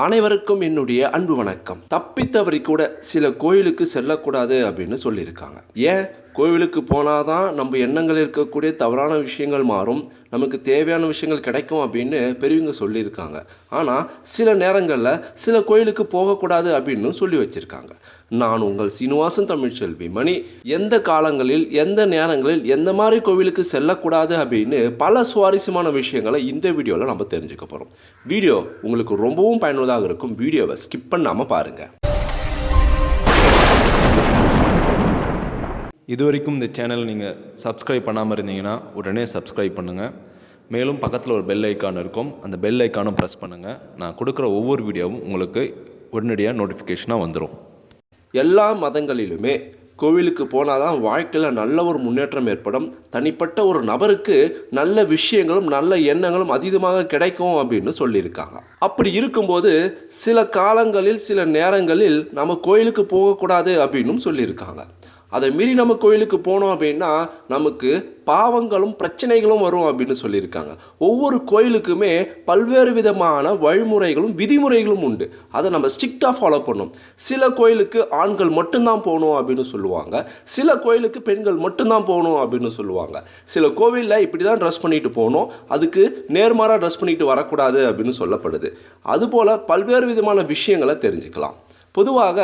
அனைவருக்கும் என்னுடைய அன்பு வணக்கம். தப்பித்தவரை கூட சில கோயிலுக்கு செல்லக்கூடாது அப்படின்னு சொல்லியிருக்காங்க. ஏன்? கோவிலுக்கு போனால் தான் நம்ம எண்ணங்கள் இருக்கக்கூடிய தவறான விஷயங்கள் மாறும் நமக்கு தேவையான விஷயங்கள் கிடைக்கும் அப்படின்னு பெரியவங்க சொல்லியிருக்காங்க. ஆனால் சில நேரங்களில் சில கோயிலுக்கு போகக்கூடாது அப்படின்னு சொல்லி வச்சுருக்காங்க. நான் உங்கள் சீனிவாசன் தமிழ்ச்செல்வி மணி எந்த காலங்களில் எந்த நேரங்களில் எந்த மாதிரி கோவிலுக்கு செல்லக்கூடாது அப்படின்னு பல சுவாரஸ்யமான விஷயங்களை இந்த வீடியோவில் நம்ம தெரிஞ்சுக்க போகிறோம் வீடியோ உங்களுக்கு ரொம்பவும் பயனுள்ளதாக இருக்கும். வீடியோவை ஸ்கிப் பண்ணாமல் பாருங்கள் இது வரைக்கும் இந்த சேனல் நீங்கள் சப்ஸ்கிரைப் பண்ணாமல் இருந்தீங்கன்னா உடனே சப்ஸ்கிரைப் பண்ணுங்கள் மேலும் பக்கத்தில் ஒரு பெல் ஐக்கான் இருக்கும். அந்த பெல் ஐக்கானும் ப்ரெஸ் பண்ணுங்கள் நான் கொடுக்குற ஒவ்வொரு வீடியோவும் உங்களுக்கு உடனடியாக நோட்டிஃபிகேஷனாக வந்துடும் எல்லா மதங்களிலுமே கோவிலுக்கு போனால் தான் வாழ்க்கையில் நல்ல ஒரு முன்னேற்றம் ஏற்படும். தனிப்பட்ட ஒரு நபருக்கு நல்ல விஷயங்களும் நல்ல எண்ணங்களும் அதீதமாக கிடைக்கும் அப்படின்னு சொல்லியிருக்காங்க. அப்படி இருக்கும்போது சில காலங்களில் சில நேரங்களில் நம்ம கோயிலுக்கு போகக்கூடாது அப்படின்னும் சொல்லியிருக்காங்க. அதை மீறி நம்ம கோயிலுக்கு போனோம் அப்படின்னா நமக்கு பாவங்களும் பிரச்சனைகளும் வரும் அப்படின்னு சொல்லியிருக்காங்க. ஒவ்வொரு கோயிலுக்குமே பல்வேறு விதமான வழிமுறைகளும் விதிமுறைகளும் உண்டு. அதை நம்ம ஸ்ட்ரிக்டாக ஃபாலோ பண்ணணும். சில கோயிலுக்கு ஆண்கள் மட்டும்தான் போகணும் அப்படின்னு சொல்லுவாங்க. சில கோயிலுக்கு பெண்கள் மட்டும்தான் போகணும் அப்படின்னு சொல்லுவாங்க. சில கோவிலில் இப்படி தான் ட்ரெஸ் பண்ணிட்டு போகணும். அதுக்கு நேர்மாறாக ட்ரெஸ் பண்ணிட்டு வரக்கூடாது அப்படின்னு சொல்லப்படுது. அதுபோல் பல்வேறு விதமான விஷயங்களை தெரிஞ்சுக்கலாம். பொதுவாக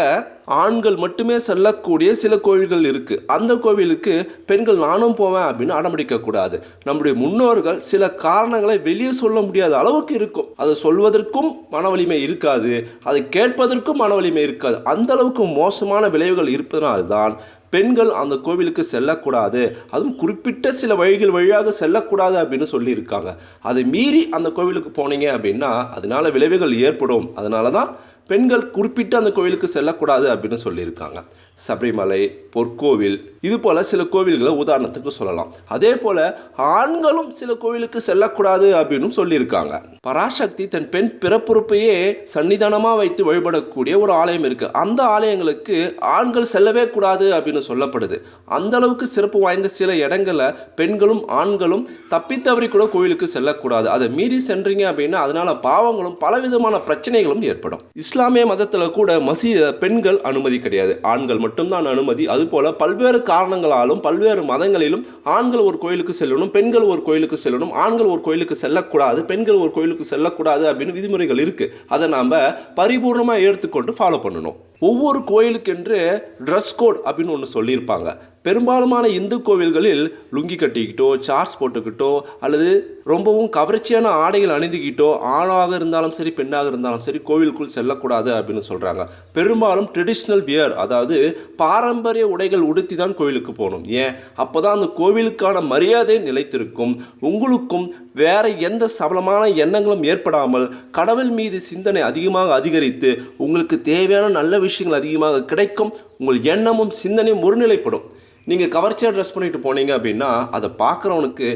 ஆண்கள் மட்டுமே செல்லக்கூடிய சில கோவில்கள் இருக்குது அந்த கோவிலுக்கு பெண்கள் நானும் போவேன் அப்படின்னு அடம்பிடிக்கக்கூடாது நம்முடைய முன்னோர்கள் சில காரணங்களை வெளியே சொல்ல முடியாத அளவுக்கு இருக்கும். அதை சொல்வதற்கும் மன வலிமை இருக்காது. அதை கேட்பதற்கும் மன வலிமை இருக்காது. அந்த அளவுக்கு மோசமான விளைவுகள் இருப்பதனால்தான் பெண்கள் அந்த கோவிலுக்கு செல்லக்கூடாது. அதுவும் குறிப்பிட்ட சில வழிகள் வழியாக செல்லக்கூடாது அப்படின்னு சொல்லியிருக்காங்க. அதை மீறி அந்த கோவிலுக்கு போனீங்க அப்படின்னா அதனால விளைவுகள் ஏற்படும். அதனால தான் பெண்கள் குறிப்பிட்டு அந்த கோவிலுக்கு செல்லக்கூடாது அப்படின்னு சொல்லியிருக்காங்க. சபரிமலை பொற்கோவில் இது போல் சில கோவில்களை உதாரணத்துக்கு சொல்லலாம். அதே போல் ஆண்களும் சில கோவிலுக்கு செல்லக்கூடாது அப்படின்னு சொல்லியிருக்காங்க. பராசக்தி தன் பெண் பிறப்புறுப்பையே சன்னிதானமாக வைத்து வழிபடக்கூடிய ஒரு ஆலயம் இருக்குது அந்த ஆலயங்களுக்கு ஆண்கள் செல்லவே கூடாது அப்படின்னு சொல்லப்படுது. அந்த அளவுக்கு சிறப்பு வாய்ந்த சில இடங்களில் பெண்களும் ஆண்களும் தப்பித்தவறி கூட கோவிலுக்கு செல்லக்கூடாது. அதை மீறி சென்றீங்க அப்படின்னா அதனால் பாவங்களும் பலவிதமான பிரச்சனைகளும் ஏற்படும். இஸ்லாமிய மதத்தில் கூட மசீத பெண்கள் அனுமதி கிடையாது. ஆண்கள் மட்டும்தான் அனுமதி. அதுபோல் பல்வேறு காரணங்களாலும் பல்வேறு மதங்களிலும் ஆண்கள் ஒரு கோயிலுக்கு செல்லணும் பெண்கள் ஒரு கோயிலுக்கு செல்லணும் ஆண்கள் ஒரு கோயிலுக்கு செல்லக்கூடாது பெண்கள் ஒரு கோயிலுக்கு செல்லக்கூடாது அப்படின்னு விதிமுறைகள் இருக்குது அதை நாம் பரிபூர்ணமாக ஏற்றுக்கொண்டு ஃபாலோ பண்ணணும். ஒவ்வொரு கோயிலுக்கென்று ட்ரெஸ் கோட் அப்படின்னு ஒன்று சொல்லியிருப்பாங்க. பெரும்பாலுமான இந்து கோவில்களில் லுங்கி கட்டிக்கிட்டோ சார்ஸ் போட்டுக்கிட்டோ அல்லது ரொம்பவும் கவர்ச்சியான ஆடைகள் அணிந்துக்கிட்டோ ஆணாக இருந்தாலும் சரி பெண்ணாக இருந்தாலும் சரி கோவிலுக்குள் செல்லக்கூடாது அப்படின்னு சொல்கிறாங்க பெரும்பாலும் ட்ரெடிஷ்னல் வியர் அதாவது பாரம்பரிய உடைகள் உடுத்தி தான் கோவிலுக்கு போகணும். ஏன்? அப்போ தான் அந்த கோவிலுக்கான மரியாதை நிலைத்திருக்கும். உங்களுக்கும் வேற எந்த சபலமான எண்ணங்களும் ஏற்படாமல் கடவுள் மீது சிந்தனை அதிகமாக அதிகரித்து உங்களுக்கு தேவையான நல்ல விஷயங்கள் அதிகமாக கிடைக்கும் உங்கள் எண்ணமும் சிந்தனையும் ஒருநிலைப்படும். நீங்கள் கவர்ச்சியாக ட்ரெஸ் பண்ணிட்டு போனீங்க அப்படின்னா அதை பார்க்குறவனுக்கு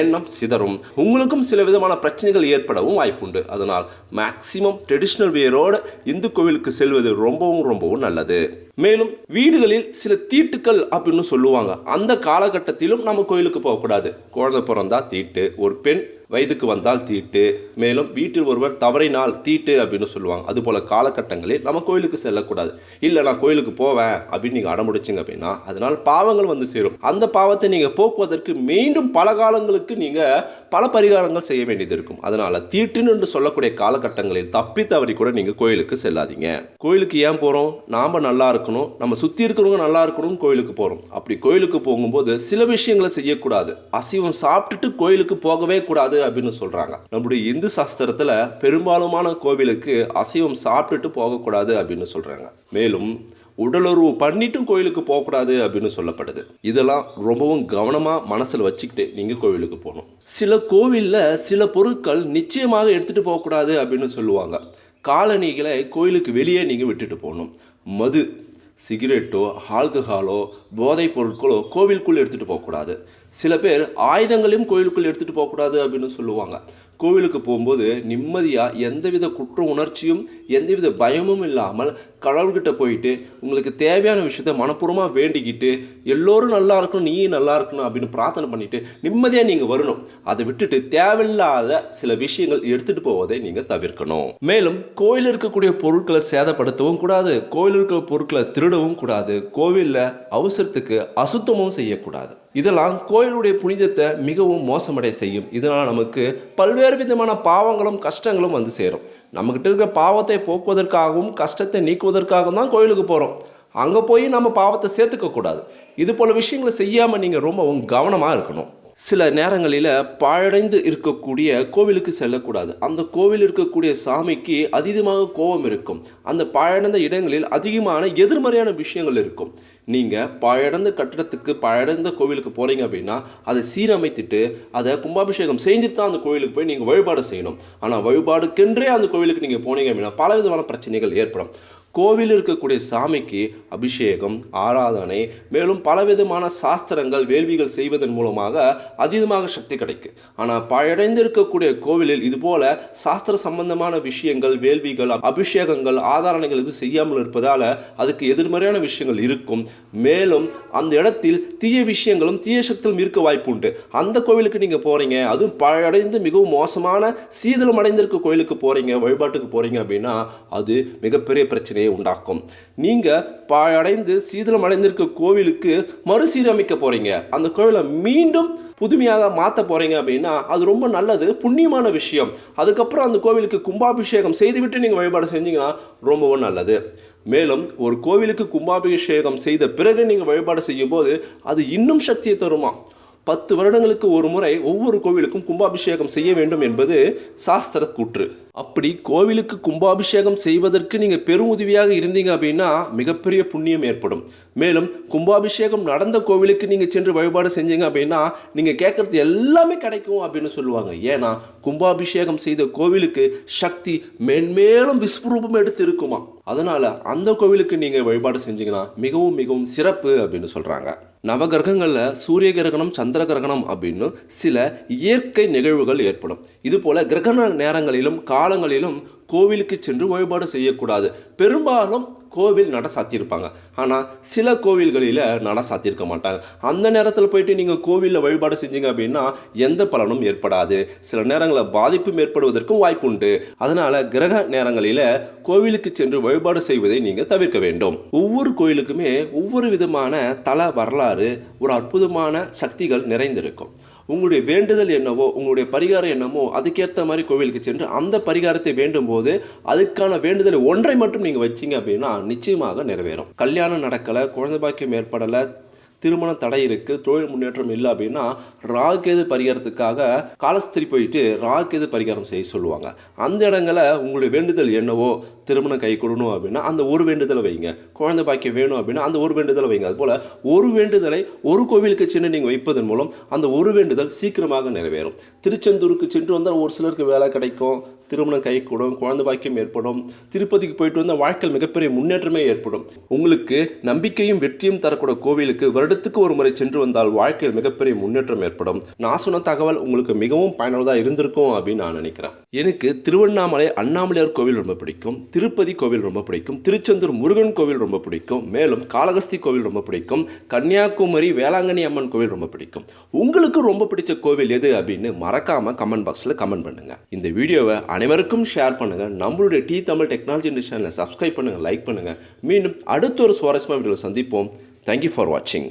எண்ணம் சிதறும். உங்களுக்கும் சில விதமான பிரச்சனைகள் ஏற்படவும் வாய்ப்புண்டு அதனால் மேக்சிமம் ட்ரெடிஷ்னல் வியரோடு இந்து கோவிலுக்கு செல்வது ரொம்பவும் ரொம்பவும் நல்லது. மேலும் வீடுகளில் சில தீட்டுக்கள் அப்படின்னு சொல்லுவாங்க. அந்த காலகட்டத்திலும் நம்ம கோயிலுக்கு போகக்கூடாது. குழந்தை பிறந்தா தீட்டு ஒரு பெண் வயதுக்கு வந்தால் தீட்டு மேலும் வீட்டில் ஒருவர் தவறினால் தீட்டு அப்படின்னு சொல்லுவாங்க. அதுபோல் காலகட்டங்களில் நம்ம கோயிலுக்கு செல்லக்கூடாது. இல்லை நான் கோயிலுக்கு போவேன் அப்படின்னு நீங்கள் அடமுடிச்சிங்க அப்படின்னா அதனால் பாவங்கள் வந்து சேரும். அந்த பாவத்தை நீங்கள் போக்குவதற்கு மீண்டும் பல காலங்களுக்கு நீங்கள் பல பரிகாரங்கள் செய்ய வேண்டியது இருக்கும். அதனால் தீட்டுன்னு என்று சொல்லக்கூடிய காலகட்டங்களில் தப்பி தவறி கூட நீங்கள் கோயிலுக்கு செல்லாதீங்க. கோயிலுக்கு ஏன் போகிறோம் நாம் நல்லா இருக்கணும் நம்ம சுற்றி இருக்கிறவங்க நல்லா இருக்கணும் கோயிலுக்கு போகிறோம் அப்படி கோயிலுக்கு போகும்போது சில விஷயங்களை செய்யக்கூடாது. அசைவம் சாப்பிட்டுட்டு கோயிலுக்கு போகவே கூடாது அப்படின்னு சொல்கிறாங்க நம்முடைய இந்து சாஸ்திரத்தில் பெரும்பாலுமான கோவிலுக்கு அசைவம் சாப்பிட்டுட்டு போகக்கூடாது அப்படின்னு சொல்கிறாங்க மேலும் உடலுறவு பண்ணிட்டும் கோயிலுக்கு போகக்கூடாது அப்படின்னு சொல்லப்படுது. இதெல்லாம் ரொம்பவும் கவனமாக மனசில் வச்சுக்கிட்டு நீங்கள் கோவிலுக்கு போகணும். சில கோவிலில் சில பொருட்கள் நிச்சயமாக எடுத்துகிட்டு போகக்கூடாது அப்படின்னு சொல்லுவாங்க. காலணிகளை கோயிலுக்கு வெளியே நீங்கள் விட்டுட்டு போகணும். மது சிகரெட்டோ ஆல்கஹாலோ போதைப் பொருட்களோ கோவிலுக்குள் எடுத்துகிட்டு போகக்கூடாது. சில பேர் ஆயுதங்களையும் கோயிலுக்குள் எடுத்துகிட்டு போகக்கூடாது அப்படின்னு சொல்லுவாங்க. கோவிலுக்கு போகும்போது நிம்மதியாக எந்தவித குற்ற உணர்ச்சியும் எந்தவித பயமும் இல்லாமல் கடவுள்கிட்ட போயிட்டு உங்களுக்கு தேவையான விஷயத்த மனப்பூர்வமாக வேண்டிக்கிட்டு எல்லோரும் நல்லா இருக்கணும் நீயும் நல்லா இருக்கணும் அப்படின்னு பிரார்த்தனை பண்ணிவிட்டு நிம்மதியாக நீங்கள் வரணும். அதை விட்டுட்டு தேவையில்லாத சில விஷயங்கள் எடுத்துகிட்டு போவதை நீங்கள் தவிர்க்கணும். மேலும் கோயில் இருக்கக்கூடிய பொருட்களை சேதப்படுத்தவும் கூடாது. கோயில் இருக்கிற பொருட்களை திருடவும் கூடாது. கோவிலில் அவசரத்துக்கு அசுத்தமும் செய்யக்கூடாது. இதெல்லாம் கோயிலுடைய புனிதத்தை மிகவும் மோசமடைய செய்யும். இதனால் நமக்கு பல்வேறு விதமான பாவங்களும் கஷ்டங்களும் வந்து சேரும். நம்மக்கிட்ட இருக்கிற பாவத்தை போக்குவதற்காகவும் கஷ்டத்தை நீக்குவதற்காகவும் தான் கோயிலுக்கு போகிறோம் அங்கே போய் நம்ம பாவத்தை சேர்த்துக்க கூடாது இது போல விஷயங்களை செய்யாமல் நீங்கள் ரொம்பவும் கவனமாக இருக்கணும். சில நேரங்களில் பாழடைந்து இருக்கக்கூடிய கோவிலுக்கு செல்லக்கூடாது. அந்த கோவில் இருக்கக்கூடிய சாமிக்கு அதீதமாக கோபம் இருக்கும். அந்த பாழடைந்த இடங்களில் அதிகமான எதிர்மறையான விஷயங்கள் இருக்கும். நீங்கள் பழடைந்த கட்டடத்துக்கு பழடைந்த கோவிலுக்கு போகிறீங்க அப்படின்னா அதை சீரமைத்துட்டு அதை கும்பாபிஷேகம் செஞ்சுட்டு தான் அந்த கோவிலுக்கு போய் நீங்கள் வழிபாடு செய்யணும். ஆனால் வழிபாடுக்கென்றே அந்த கோவிலுக்கு நீங்கள் போனீங்க அப்படின்னா பல விதமான பிரச்சனைகள் ஏற்படும். கோவில் இருக்கக்கூடிய சாமிக்கு அபிஷேகம் ஆராதனை மேலும் பலவிதமான சாஸ்திரங்கள் வேள்விகள் செய்வதன் மூலமாக அதீதமாக சக்தி கிடைக்கும் ஆனால் பழடைந்து இருக்கக்கூடிய கோவிலில் இதுபோல சாஸ்திர சம்பந்தமான விஷயங்கள் வேள்விகள் அபிஷேகங்கள் ஆதாரணைகள் எதுவும் செய்யாமல் இருப்பதால் அதுக்கு எதிர்மறையான விஷயங்கள் இருக்கும். மேலும் அந்த இடத்தில் தீய விஷயங்களும் தீய சக்திகளும் இருக்க வாய்ப்பு உண்டு. அந்த கோவிலுக்கு நீங்கள் போகிறீங்க அதுவும் பழடைந்து மிகவும் மோசமான சீதளம் அடைந்திருக்க கோயிலுக்கு போகிறீங்க வழிபாட்டுக்கு போகிறீங்க அப்படின்னா அது மிகப்பெரிய பிரச்சனையை உண்டாக்கும். நீங்கள் பாழடைந்து சீதளம் அடைந்திருக்க கோவிலுக்கு மறுசீரமைக்க போகிறீங்க அந்த கோவிலை மீண்டும் புதுமையாக மாற்ற போகிறீங்க அப்படின்னா அது ரொம்ப நல்லது புண்ணியமான விஷயம். அதுக்கப்புறம் அந்த கோவிலுக்கு கும்பாபிஷேகம் செய்துவிட்டு நீங்கள் வழிபாடு செஞ்சீங்கன்னா ரொம்பவும் நல்லது. மேலும் ஒரு கோவிலுக்கு கும்பாபிஷேகம் செய்த பிறகு நீங்கள் வழிபாடு செய்யும்போது அது இன்னும் சக்தியை தருமா? பத்து வருடங்களுக்கு ஒரு முறை ஒவ்வொரு கோவிலுக்கும் கும்பாபிஷேகம் செய்ய வேண்டும் என்பது சாஸ்திர கூற்று. அப்படி கோவிலுக்கு கும்பாபிஷேகம் செய்வதற்கு நீங்கள் பெரும் உதவியாக இருந்தீங்க அப்படின்னா மிகப்பெரிய புண்ணியம் ஏற்படும். மேலும் கும்பாபிஷேகம் நடந்த கோவிலுக்கு நீங்கள் சென்று வழிபாடு செஞ்சீங்க அப்படின்னா நீங்கள் கேட்குறது எல்லாமே கிடைக்கும் அப்படின்னு சொல்லுவாங்க. ஏன்னா கும்பாபிஷேகம் செய்த கோவிலுக்கு சக்தி மென்மேலும் விஸ்வரூபம் எடுத்து இருக்குமா? அதனால் அந்த கோவிலுக்கு நீங்கள் வழிபாடு செஞ்சீங்கன்னா மிகவும் மிகவும் சிறப்பு அப்படின்னு சொல்கிறாங்க நவகிரகங்களில் சூரிய கிரகணம் சந்திர கிரகணம் அப்படின்னு சில இயற்கை நிகழ்வுகள் ஏற்படும். இதுபோல் கிரகண நேரங்களிலும் காலங்களிலும் கோவிலுக்கு சென்று வழிபாடு செய்யக்கூடாது. பெரும்பாலும் கோவில் நட சாத்தியிருப்பாங்க. ஆனால் சில கோவில்களில் நட சாத்தியிருக்க மாட்டாங்க. அந்த நேரத்தில் போயிட்டு நீங்கள் கோவிலில் வழிபாடு செஞ்சீங்க அப்படின்னா எந்த பலனும் ஏற்படாது. சில நேரங்களில் பாதிப்பும் ஏற்படுவதற்கும் வாய்ப்பு உண்டு. அதனால் கிரக நேரங்களில் கோவிலுக்கு சென்று வழிபாடு செய்வதை நீங்கள் தவிர்க்க வேண்டும். ஒவ்வொரு கோயிலுக்குமே ஒவ்வொரு விதமான தல வரலாறு ஒரு அற்புதமான சக்திகள் நிறைந்திருக்கும். உங்களுடைய வேண்டுதல் என்னவோ உங்களுடைய பரிகாரம் என்னமோ அதுக்கேற்ற மாதிரி கோவிலுக்கு சென்று அந்த பரிகாரத்தை வேண்டும் போது அதுக்கான வேண்டுதல் ஒன்றை மட்டும் நீங்கள் வச்சிங்க அப்படின்னா நிச்சயமாக நிறைவேறும். கல்யாணம் நடக்கலை குழந்தை பாக்கியம் ஏற்படலை திருமண தடை இருக்குது தொழில் முன்னேற்றம் இல்லை அப்படின்னா ராகேது பரிகாரத்துக்காக காலஸ்திரி போயிட்டு ராகேது பரிகாரம் செய்ய சொல்லுவாங்க. அந்த இடங்கள உங்களுடைய வேண்டுதல் என்னவோ திருமணம் கை கொடுணும் அப்படின்னா அந்த ஒரு வேண்டுதலை வைங்க. குழந்தை பாக்கியம் வேணும் அப்படின்னா அந்த ஒரு வேண்டுதலை வைங்க. அதுபோல் ஒரு வேண்டுதலை ஒரு கோவிலுக்கு சென்று நீங்கள் வைப்பதன் மூலம் அந்த ஒரு வேண்டுதல் சீக்கிரமாக நிறைவேறும். திருச்செந்தூருக்கு சென்று வந்தால் ஒரு சிலருக்கு வேலை கிடைக்கும். திருமணம் கைக்கூடும் குழந்தை பாக்கியம் ஏற்படும் திருப்பதிக்கு போயிட்டு வந்தால் வாழ்க்கையில் மிகப்பெரிய முன்னேற்றமே ஏற்படும். உங்களுக்கு நம்பிக்கையும் வெற்றியும் தரக்கூடிய கோவிலுக்கு வருடத்துக்கு ஒரு முறை சென்று வந்தால் வாழ்க்கையில் மிகப்பெரிய முன்னேற்றம் ஏற்படும். நான் சொன்ன தகவல் உங்களுக்கு மிகவும் பயனுள்ளதாக இருந்திருக்கும் அப்படின்னு நான் நினைக்கிறேன். எனக்கு திருவண்ணாமலை அண்ணாமலையார் கோவில் ரொம்ப பிடிக்கும். திருப்பதி கோவில் ரொம்ப பிடிக்கும். திருச்செந்தூர் முருகன் கோவில் ரொம்ப பிடிக்கும். மேலும் காளகஸ்தி கோவில் ரொம்ப பிடிக்கும். கன்னியாகுமரி வேளாங்கண்ணி அம்மன் கோவில் ரொம்ப பிடிக்கும். உங்களுக்கு ரொம்ப பிடிச்ச கோவில் எது அப்படின்னு மறக்காம கமெண்ட் பாக்ஸில் கமெண்ட் பண்ணுங்க. இந்த வீடியோவை அனைவருக்கும் ஷேர் பண்ணுங்கள் நம்மளுடைய டி தமிழ் டெக்னாலஜி சேனலை சப்ஸ்கிரைப் பண்ணுங்கள் லைக் பண்ணுங்கள் மீண்டும் அடுத்த ஒரு சுவாரஸ்யமாக வீடியோவில் சந்திப்போம். தேங்க்யூ ஃபார் வாட்சிங்